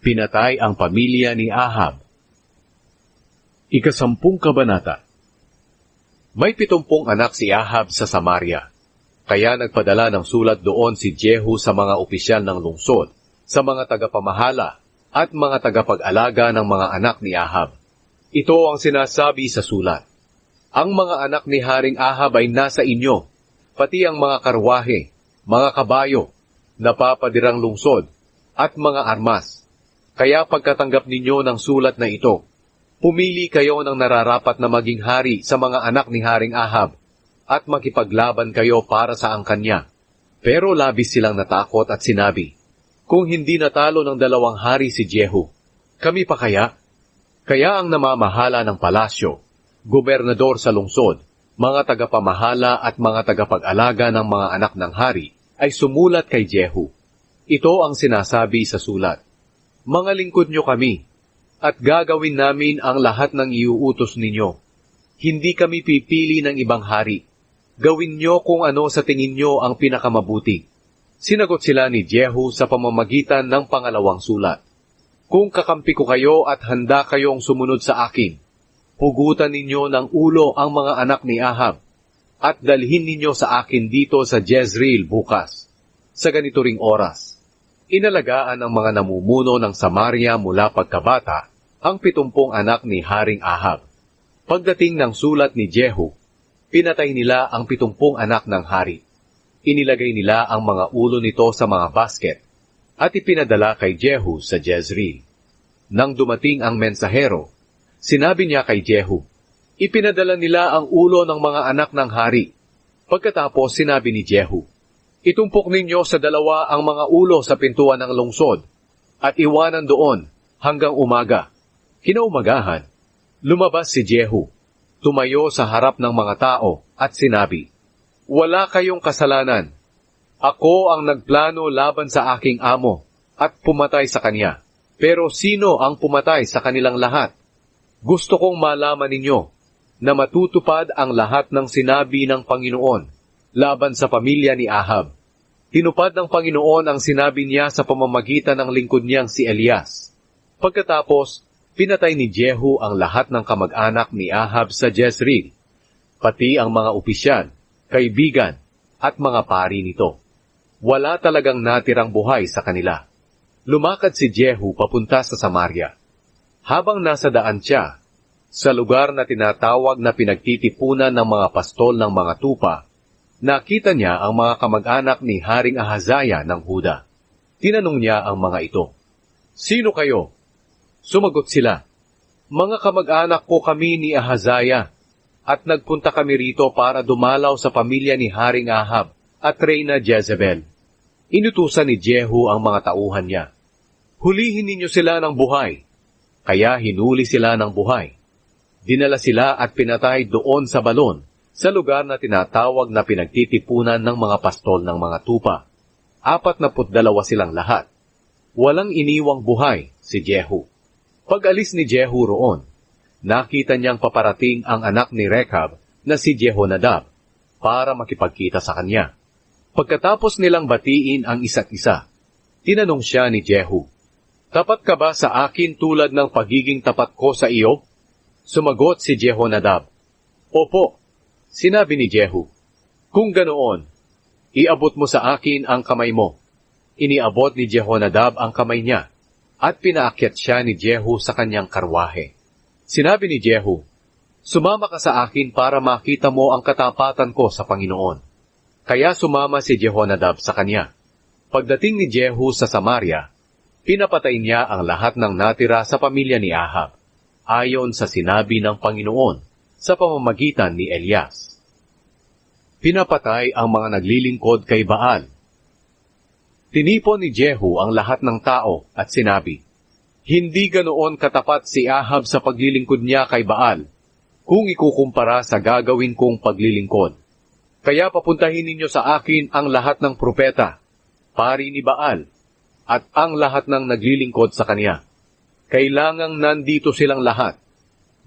Pinatay ang pamilya ni Ahab. Ikasampung kabanata May pitumpong anak si Ahab sa Samaria. Kaya nagpadala ng sulat doon si Jehu sa mga opisyal ng lungsod, sa mga tagapamahala, at mga tagapag-alaga ng mga anak ni Ahab. Ito ang sinasabi sa sulat. Ang mga anak ni Haring Ahab ay nasa inyo, pati ang mga karwahe, mga kabayo, napapadirang lungsod, at mga armas. Kaya pagkatanggap ninyo ng sulat na ito, pumili kayo ng nararapat na maging hari sa mga anak ni Haring Ahab, at makipaglaban kayo para sa angkanya. Pero labis silang natakot at sinabi, Kung hindi natalo ng dalawang hari si Jehu, kami pa kaya? Kaya ang namamahala ng palasyo, gobernador sa lungsod, mga tagapamahala at mga tagapag-alaga ng mga anak ng hari ay sumulat kay Jehu. Ito ang sinasabi sa sulat. Mga lingkod nyo kami, at gagawin namin ang lahat ng iuutos ninyo. Hindi kami pipili ng ibang hari. Gawin nyo kung ano sa tingin nyo ang pinakamabuti. Sinagot sila ni Jehu sa pamamagitan ng pangalawang sulat. Kung kakampi ko kayo at handa kayong sumunod sa akin, hugutan ninyo ng ulo ang mga anak ni Ahab, at dalhin ninyo sa akin dito sa Jezreel bukas, sa ganito ring oras. Inalagaan ng mga namumuno ng Samaria mula pagkabata ang pitumpong anak ni Haring Ahab. Pagdating ng sulat ni Jehu, pinatay nila ang pitumpong anak ng hari. Inilagay nila ang mga ulo nito sa mga basket at ipinadala kay Jehu sa Jezreel. Nang dumating ang mensahero, sinabi niya kay Jehu, Ipinadala nila ang ulo ng mga anak ng hari. Pagkatapos sinabi ni Jehu, Itumpok ninyo sa dalawa ang mga ulo sa pintuan ng lungsod at iwanan doon hanggang umaga. Kinaumagahan, lumabas si Jehu, tumayo sa harap ng mga tao at sinabi, Wala kayong kasalanan. Ako ang nagplano laban sa aking amo at pumatay sa kanya. Pero sino ang pumatay sa kanilang lahat? Gusto kong malaman ninyo na matutupad ang lahat ng sinabi ng Panginoon laban sa pamilya ni Ahab. Tinupad ng Panginoon ang sinabi niya sa pamamagitan ng lingkod niyang si Elias. Pagkatapos, pinatay ni Jehu ang lahat ng kamag-anak ni Ahab sa Jezreel, pati ang mga opisyal, kaibigan, at mga pari nito. Wala talagang natirang buhay sa kanila. Lumakad si Jehu papunta sa Samaria. Habang nasa daan siya, sa lugar na tinatawag na pinagtitipunan ng mga pastol ng mga tupa, nakita niya ang mga kamag-anak ni Haring Ahazaya ng Huda. Tinanong niya ang mga ito, Sino kayo? Sumagot sila, Mga kamag-anak ko kami ni Ahazaya, at nagpunta kami rito para dumalaw sa pamilya ni Haring Ahab at Reyna Jezebel. Inutusan ni Jehu ang mga tauhan niya. Hulihin ninyo sila ng buhay. Kaya hinuli sila ng buhay. Dinala sila at pinatay doon sa balon, sa lugar na tinatawag na pinagtitipunan ng mga pastol ng mga tupa. Apat na putdalawa silang lahat. Walang iniwang buhay si Jehu. Pag alis ni Jehu roon, nakita niyang paparating ang anak ni Rekab na si Jehonadab para makipagkita sa kanya. Pagkatapos nilang batiin ang isa't isa, tinanong siya ni Jehu, Tapat ka ba sa akin tulad ng pagiging tapat ko sa iyo? Sumagot si Jehonadab, Opo, sinabi ni Jehu, Kung ganoon, iabot mo sa akin ang kamay mo. Iniabot ni Jehonadab ang kamay niya, at pinaakyat siya ni Jehu sa kanyang karwahe. Sinabi ni Jehu, Sumama ka sa akin para makita mo ang katapatan ko sa Panginoon. Kaya sumama si Jehonadab sa kanya. Pagdating ni Jehu sa Samaria, pinapatay niya ang lahat ng natira sa pamilya ni Ahab, ayon sa sinabi ng Panginoon sa pamamagitan ni Elias. Pinapatay ang mga naglilingkod kay Baal. Tinipon ni Jehu ang lahat ng tao at sinabi, Hindi ganoon katapat si Ahab sa paglilingkod niya kay Baal, kung ikukumpara sa gagawin kong paglilingkod. Kaya papuntahin ninyo sa akin ang lahat ng propeta, pari ni Baal, at ang lahat ng naglilingkod sa kanya. Kailangang nandito silang lahat,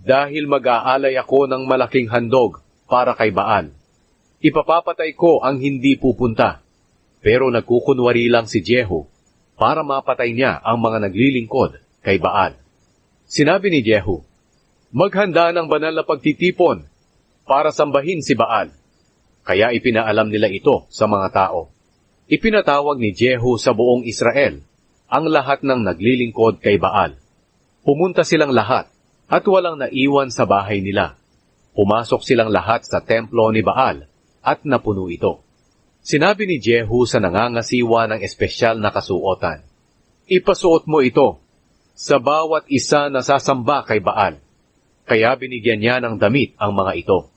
dahil mag-aalay ako ng malaking handog para kay Baal. Ipapapatay ko ang hindi pupunta. Pero nagkukunwari lang si Jehu, para mapatay niya ang mga naglilingkod kay Baal. Sinabi ni Jehu, Maghanda ng banal na pagtitipon para sambahin si Baal. Kaya ipinaalam nila ito sa mga tao. Ipinatawag ni Jehu sa buong Israel ang lahat ng naglilingkod kay Baal. Pumunta silang lahat at walang naiwan sa bahay nila. Pumasok silang lahat sa templo ni Baal at napuno ito. Sinabi ni Jehu sa nangangasiwa ng espesyal na kasuotan, Ipasuot mo ito sa bawat isa na sasamba kay Baal. Kaya binigyan niya ng damit ang mga ito.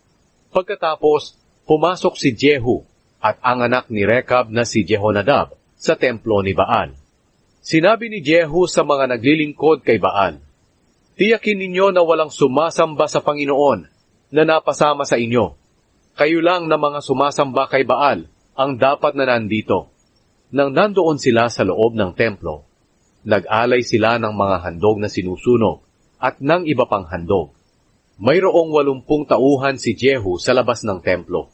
Pagkatapos, pumasok si Jehu at ang anak ni Rekab na si Jehonadab sa templo ni Baal. Sinabi ni Jehu sa mga naglilingkod kay Baal, Tiyakin ninyo na walang sumasamba sa Panginoon na napasama sa inyo. Kayo lang na mga sumasamba kay Baal ang dapat na nandito. Nang nandoon sila sa loob ng templo, nag-alay sila ng mga handog na sinusunog at ng iba pang handog. Mayroong walumpung tauhan si Jehu sa labas ng templo.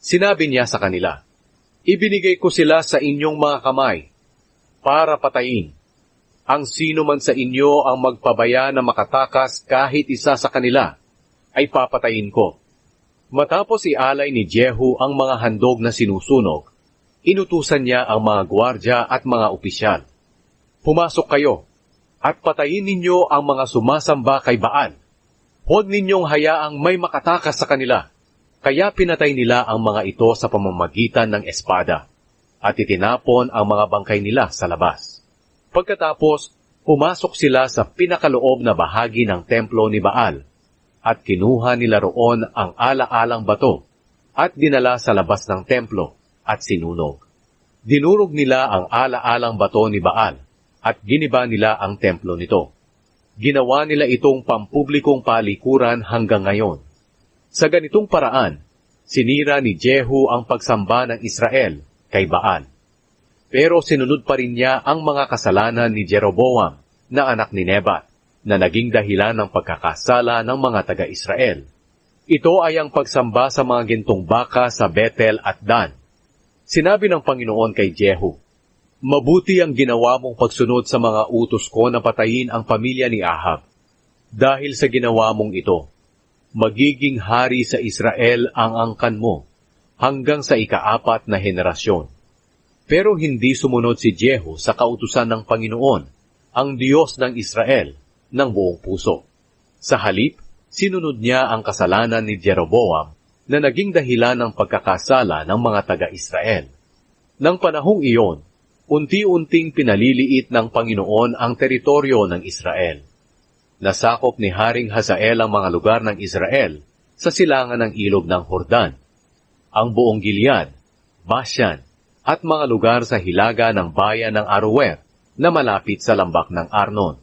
Sinabi niya sa kanila, Ibinigay ko sila sa inyong mga kamay para patayin. Ang sino man sa inyo ang magpabaya na makatakas kahit isa sa kanila, ay papatayin ko. Matapos ialay ni Jehu ang mga handog na sinusunog, inutusan niya ang mga gwardya at mga opisyal. Pumasok kayo at patayin ninyo ang mga sumasamba kay Baal. Huwag ninyong hayaang may makatakas sa kanila. Kaya pinatay nila ang mga ito sa pamamagitan ng espada at itinapon ang mga bangkay nila sa labas. Pagkatapos, pumasok sila sa pinakaloob na bahagi ng templo ni Baal at kinuha nila roon ang ala-alang bato at dinala sa labas ng templo at sinunog. Dinurog nila ang ala-alang bato ni Baal at giniba nila ang templo nito. Ginawa nila itong pampublikong palikuran hanggang ngayon. Sa ganitong paraan, sinira ni Jehu ang pagsamba ng Israel kay Baal. Pero sinunod pa rin niya ang mga kasalanan ni Jeroboam na anak ni Nebat na naging dahilan ng pagkakasala ng mga taga-Israel. Ito ay ang pagsamba sa mga gintong baka sa Bethel at Dan. Sinabi ng Panginoon kay Jehu, Mabuti ang ginawa mong pagsunod sa mga utos ko na patayin ang pamilya ni Ahab. Dahil sa ginawa mong ito, magiging hari sa Israel ang angkan mo hanggang sa ikaapat na henerasyon. Pero hindi sumunod si Jehu sa kautusan ng Panginoon, ang Diyos ng Israel, ng buong puso. Sa halip, sinunod niya ang kasalanan ni Jeroboam na naging dahilan ng pagkakasala ng mga taga-Israel. Nang panahong iyon, unti-unting pinaliliit ng Panginoon ang teritoryo ng Israel. Nasakop ni Haring Hazael ang mga lugar ng Israel sa silangan ng ilog ng Hordan, ang buong Gilead, Bashan, at mga lugar sa hilaga ng bayan ng Aroer na malapit sa lambak ng Arnon.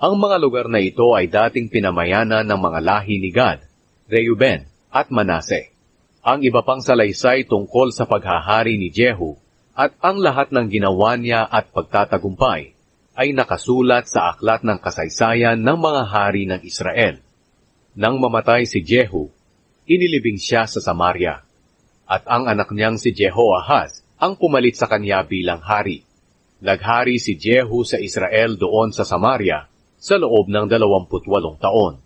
Ang mga lugar na ito ay dating pinamayanan ng mga lahi ni Gad, Reuben, at Manase. Ang iba pang salaysay tungkol sa paghahari ni Jehu at ang lahat ng ginawa niya at pagtatagumpay ay nakasulat sa aklat ng kasaysayan ng mga hari ng Israel. Nang mamatay si Jehu, inilibing siya sa Samaria, at ang anak niyang si Jehoahaz ang pumalit sa kanya bilang hari. Naghari si Jehu sa Israel doon sa Samaria sa loob ng 28 taon.